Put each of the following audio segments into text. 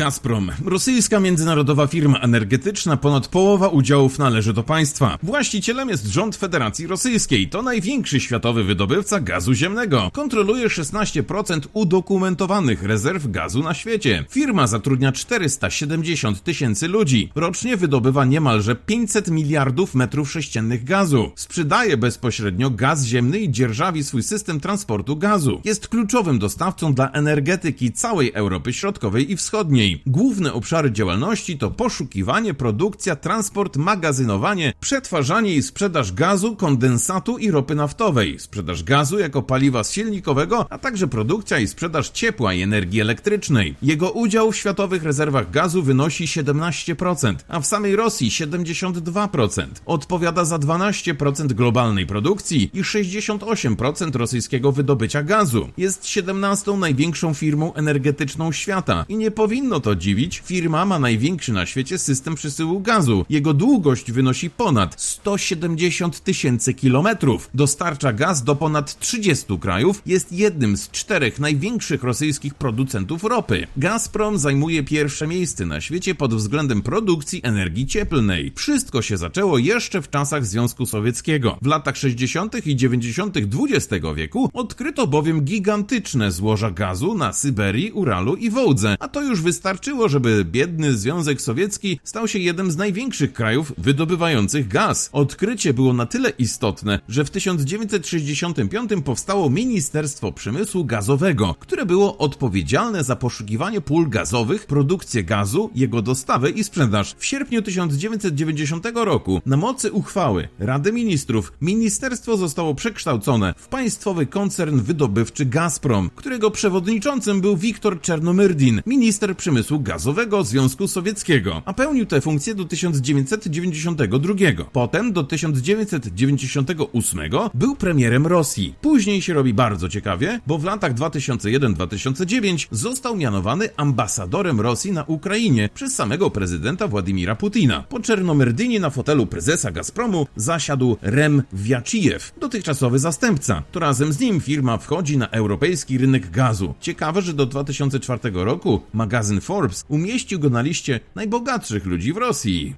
Gazprom, rosyjska międzynarodowa firma energetyczna, ponad połowa udziałów należy do państwa. Właścicielem jest rząd Federacji Rosyjskiej, to największy światowy wydobywca gazu ziemnego. Kontroluje 16% udokumentowanych rezerw gazu na świecie. Firma zatrudnia 470 tysięcy ludzi. Rocznie wydobywa niemalże 500 miliardów metrów sześciennych gazu. Sprzedaje bezpośrednio gaz ziemny i dzierżawi swój system transportu gazu. Jest kluczowym dostawcą dla energetyki całej Europy Środkowej i Wschodniej. Główne obszary działalności to poszukiwanie, produkcja, transport, magazynowanie, przetwarzanie i sprzedaż gazu, kondensatu i ropy naftowej, sprzedaż gazu jako paliwa silnikowego, a także produkcja i sprzedaż ciepła i energii elektrycznej. Jego udział w światowych rezerwach gazu wynosi 17%, a w samej Rosji 72%. Odpowiada za 12% globalnej produkcji i 68% rosyjskiego wydobycia gazu. Jest 17 największą firmą energetyczną świata i nie powinno to dziwić, firma ma największy na świecie system przesyłu gazu. Jego długość wynosi ponad 170 tysięcy kilometrów. Dostarcza gaz do ponad 30 krajów, jest jednym z czterech największych rosyjskich producentów ropy. Gazprom zajmuje pierwsze miejsce na świecie pod względem produkcji energii cieplnej. Wszystko się zaczęło jeszcze w czasach Związku Sowieckiego. W latach 60. i 90. XX wieku odkryto bowiem gigantyczne złoża gazu na Syberii, Uralu i Wołdze, a to już wystarczyło, żeby biedny Związek Sowiecki stał się jednym z największych krajów wydobywających gaz. Odkrycie było na tyle istotne, że w 1965 powstało Ministerstwo Przemysłu Gazowego, które było odpowiedzialne za poszukiwanie pól gazowych, produkcję gazu, jego dostawę i sprzedaż. W sierpniu 1990 roku na mocy uchwały Rady Ministrów ministerstwo zostało przekształcone w państwowy koncern wydobywczy Gazprom, którego przewodniczącym był Wiktor Czernomyrdin, minister przemysłu gazowego Związku Sowieckiego, a pełnił tę funkcję do 1992. Potem do 1998 był premierem Rosji. Później się robi bardzo ciekawie, bo w latach 2001-2009 został mianowany ambasadorem Rosji na Ukrainie przez samego prezydenta Władimira Putina. Po Czernomyrdynie na fotelu prezesa Gazpromu zasiadł Rem Wiacijew, dotychczasowy zastępca. To razem z nim firma wchodzi na europejski rynek gazu. Ciekawe, że do 2004 roku magazyn Forbes umieścił go na liście najbogatszych ludzi w Rosji.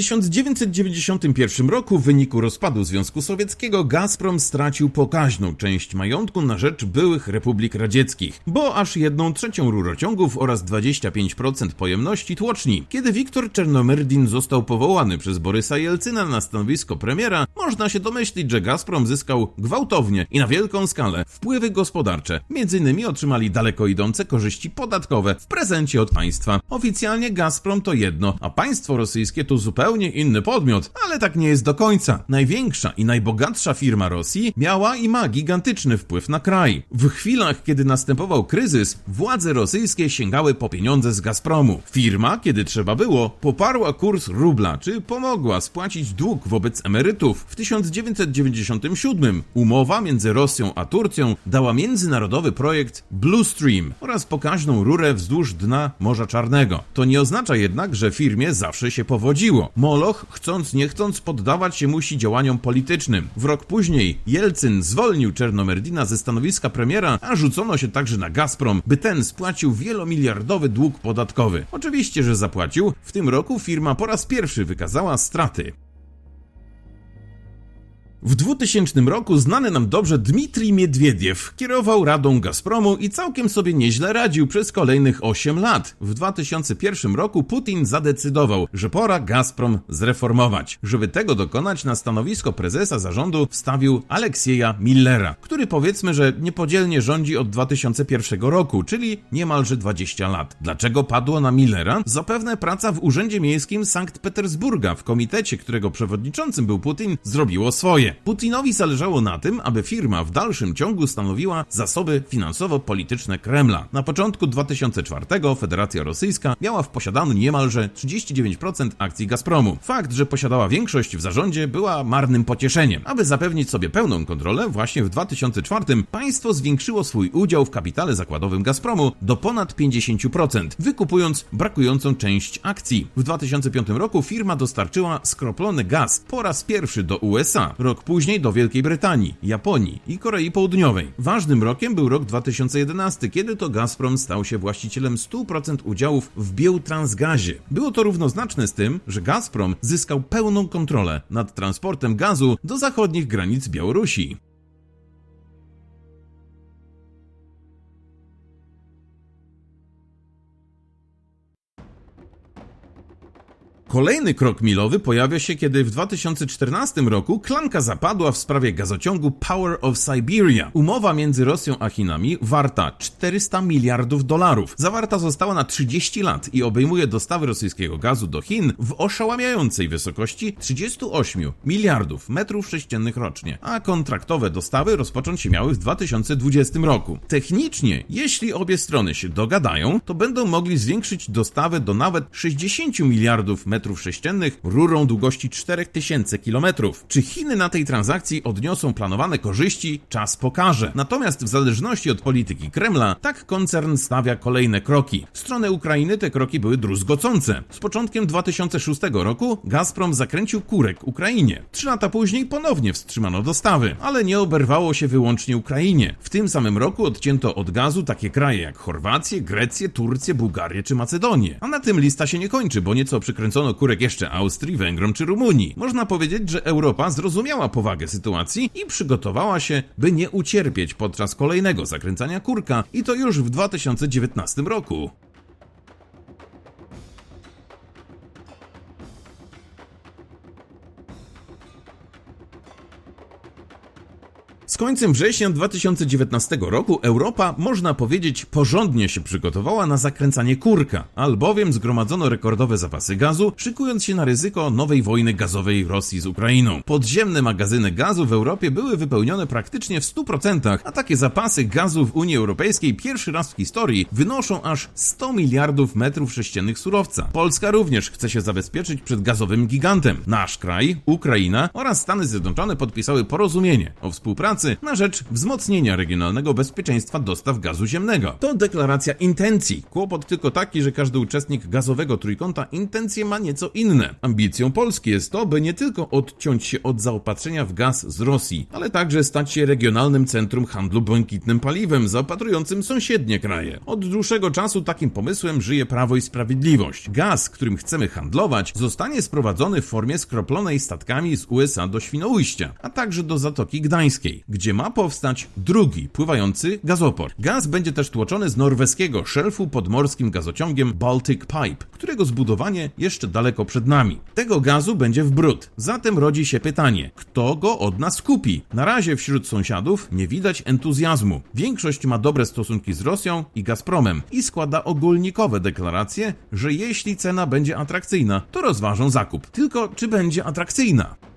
1991 roku w wyniku rozpadu Związku Sowieckiego Gazprom stracił pokaźną część majątku na rzecz byłych republik radzieckich, bo aż jedną trzecią rurociągów oraz 25% pojemności tłoczni. Kiedy Wiktor Czernomyrdin został powołany przez Borysa Jelcyna na stanowisko premiera, można się domyślić, że Gazprom zyskał gwałtownie i na wielką skalę wpływy gospodarcze. Między innymi otrzymali daleko idące korzyści podatkowe w prezencie od państwa. Oficjalnie Gazprom to jedno, a państwo rosyjskie to zupełnie inny podmiot, ale tak nie jest do końca. Największa i najbogatsza firma Rosji miała i ma gigantyczny wpływ na kraj. W chwilach, kiedy następował kryzys, władze rosyjskie sięgały po pieniądze z Gazpromu. Firma, kiedy trzeba było, poparła kurs rubla, czy pomogła spłacić dług wobec emerytów. W 1997 umowa między Rosją a Turcją dała międzynarodowy projekt Blue Stream oraz pokaźną rurę wzdłuż dna Morza Czarnego. To nie oznacza jednak, że firmie zawsze się powodziło. Moloch, chcąc nie chcąc, poddawać się musi działaniom politycznym. W rok później Jelcyn zwolnił Czernomerdina ze stanowiska premiera, a rzucono się także na Gazprom, by ten spłacił wielomiliardowy dług podatkowy. Oczywiście, że zapłacił. W tym roku firma po raz pierwszy wykazała straty. W 2000 roku znany nam dobrze Dmitrij Miedwiediew kierował radą Gazpromu i całkiem sobie nieźle radził przez kolejnych 8 lat. W 2001 roku Putin zadecydował, że pora Gazprom zreformować. Żeby tego dokonać, na stanowisko prezesa zarządu wstawił Aleksieja Millera, który powiedzmy, że niepodzielnie rządzi od 2001 roku, czyli niemalże 20 lat. Dlaczego padło na Millera? Zapewne praca w Urzędzie Miejskim Sankt Petersburga w komitecie, którego przewodniczącym był Putin, zrobiło swoje. Putinowi zależało na tym, aby firma w dalszym ciągu stanowiła zasoby finansowo-polityczne Kremla. Na początku 2004 Federacja Rosyjska miała w posiadaniu niemalże 39% akcji Gazpromu. Fakt, że posiadała większość w zarządzie była marnym pocieszeniem. Aby zapewnić sobie pełną kontrolę, właśnie w 2004 państwo zwiększyło swój udział w kapitale zakładowym Gazpromu do ponad 50%, wykupując brakującą część akcji. W 2005 roku firma dostarczyła skroplony gaz po raz pierwszy do USA, rok później do Wielkiej Brytanii, Japonii i Korei Południowej. Ważnym rokiem był rok 2011, kiedy to Gazprom stał się właścicielem 100% udziałów w Biełtransgazie. Było to równoznaczne z tym, że Gazprom zyskał pełną kontrolę nad transportem gazu do zachodnich granic Białorusi. Kolejny krok milowy pojawia się, kiedy w 2014 roku klanka zapadła w sprawie gazociągu Power of Siberia. Umowa między Rosją a Chinami, warta 400 miliardów dolarów, zawarta została na 30 lat i obejmuje dostawy rosyjskiego gazu do Chin w oszałamiającej wysokości 38 miliardów metrów sześciennych rocznie, a kontraktowe dostawy rozpocząć się miały w 2020 roku. Technicznie, jeśli obie strony się dogadają, to będą mogli zwiększyć dostawy do nawet 60 miliardów metrów sześciennych rurą długości 4000 km. Czy Chiny na tej transakcji odniosą planowane korzyści, czas pokaże. Natomiast w zależności od polityki Kremla, tak koncern stawia kolejne kroki. W stronę Ukrainy te kroki były druzgocące. Z początkiem 2006 roku Gazprom zakręcił kurek Ukrainie. Trzy lata później ponownie wstrzymano dostawy, ale nie oberwało się wyłącznie Ukrainie. W tym samym roku odcięto od gazu takie kraje jak Chorwację, Grecję, Turcję, Bułgarię czy Macedonię. A na tym lista się nie kończy, bo nieco przykręcono kurek jeszcze Austrii, Węgrom czy Rumunii. Można powiedzieć, że Europa zrozumiała powagę sytuacji i przygotowała się, by nie ucierpieć podczas kolejnego zakręcania kurka i to już w 2019 roku. Końcem września 2019 roku Europa, można powiedzieć, porządnie się przygotowała na zakręcanie kurka, albowiem zgromadzono rekordowe zapasy gazu, szykując się na ryzyko nowej wojny gazowej Rosji z Ukrainą. Podziemne magazyny gazu w Europie były wypełnione praktycznie w 100%, a takie zapasy gazu w Unii Europejskiej pierwszy raz w historii wynoszą aż 100 miliardów metrów sześciennych surowca. Polska również chce się zabezpieczyć przed gazowym gigantem. Nasz kraj, Ukraina oraz Stany Zjednoczone podpisały porozumienie o współpracy na rzecz wzmocnienia regionalnego bezpieczeństwa dostaw gazu ziemnego. To deklaracja intencji. Kłopot tylko taki, że każdy uczestnik gazowego trójkąta intencje ma nieco inne. Ambicją Polski jest to, by nie tylko odciąć się od zaopatrzenia w gaz z Rosji, ale także stać się regionalnym centrum handlu błękitnym paliwem, zaopatrującym sąsiednie kraje. Od dłuższego czasu takim pomysłem żyje Prawo i Sprawiedliwość. Gaz, którym chcemy handlować, zostanie sprowadzony w formie skroplonej statkami z USA do Świnoujścia, a także do Zatoki Gdańskiej gdzie ma powstać drugi pływający gazoport. Gaz będzie też tłoczony z norweskiego szelfu podmorskim gazociągiem Baltic Pipe, którego zbudowanie jeszcze daleko przed nami. Tego gazu będzie w brud. Zatem rodzi się pytanie, kto go od nas kupi? Na razie wśród sąsiadów nie widać entuzjazmu. Większość ma dobre stosunki z Rosją i Gazpromem i składa ogólnikowe deklaracje, że jeśli cena będzie atrakcyjna, to rozważą zakup. Tylko czy będzie atrakcyjna?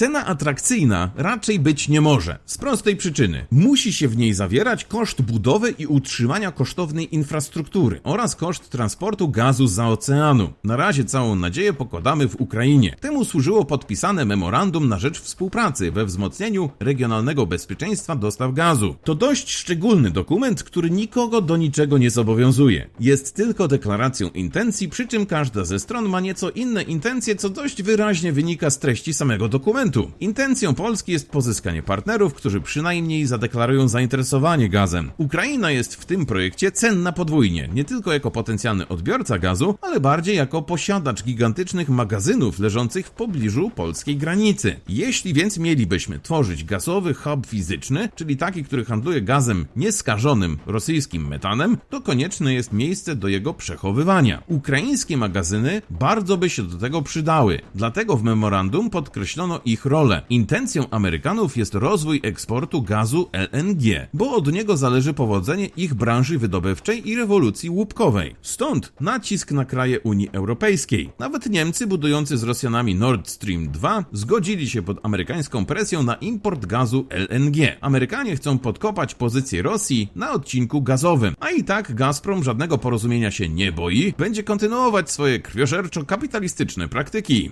Cena atrakcyjna raczej być nie może. Z prostej przyczyny. Musi się w niej zawierać koszt budowy i utrzymania kosztownej infrastruktury oraz koszt transportu gazu za oceanu. Na razie całą nadzieję pokładamy w Ukrainie. Temu służyło podpisane memorandum na rzecz współpracy we wzmocnieniu regionalnego bezpieczeństwa dostaw gazu. To dość szczególny dokument, który nikogo do niczego nie zobowiązuje. Jest tylko deklaracją intencji, przy czym każda ze stron ma nieco inne intencje, co dość wyraźnie wynika z treści samego dokumentu Intencją Polski jest pozyskanie partnerów, którzy przynajmniej zadeklarują zainteresowanie gazem. Ukraina jest w tym projekcie cenna podwójnie, nie tylko jako potencjalny odbiorca gazu, ale bardziej jako posiadacz gigantycznych magazynów leżących w pobliżu polskiej granicy. Jeśli więc mielibyśmy tworzyć gazowy hub fizyczny, czyli taki, który handluje gazem nieskażonym rosyjskim metanem, to konieczne jest miejsce do jego przechowywania. Ukraińskie magazyny bardzo by się do tego przydały, dlatego w memorandum podkreślono ich ich rolę. Intencją Amerykanów jest rozwój eksportu gazu LNG, bo od niego zależy powodzenie ich branży wydobywczej i rewolucji łupkowej. Stąd nacisk na kraje Unii Europejskiej. Nawet Niemcy budujący z Rosjanami Nord Stream 2 zgodzili się pod amerykańską presją na import gazu LNG. Amerykanie chcą podkopać pozycję Rosji na odcinku gazowym, a i tak Gazprom żadnego porozumienia się nie boi, będzie kontynuować swoje krwiożerczo-kapitalistyczne praktyki.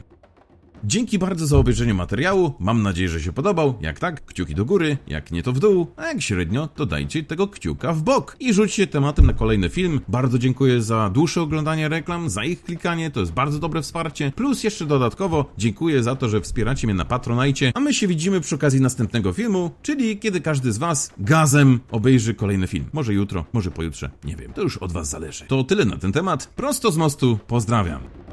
Dzięki bardzo za obejrzenie materiału, mam nadzieję, że się podobał. Jak tak, kciuki do góry, jak nie to w dół, a jak średnio, to dajcie tego kciuka w bok i rzućcie tematem na kolejny film. Bardzo dziękuję za dłuższe oglądanie reklam, za ich klikanie, to jest bardzo dobre wsparcie. Plus jeszcze dodatkowo dziękuję za to, że wspieracie mnie na Patronajcie, a my się widzimy przy okazji następnego filmu, czyli kiedy każdy z was gazem obejrzy kolejny film. Może jutro, może pojutrze, nie wiem, to już od was zależy. To tyle na ten temat. Prosto z mostu, pozdrawiam.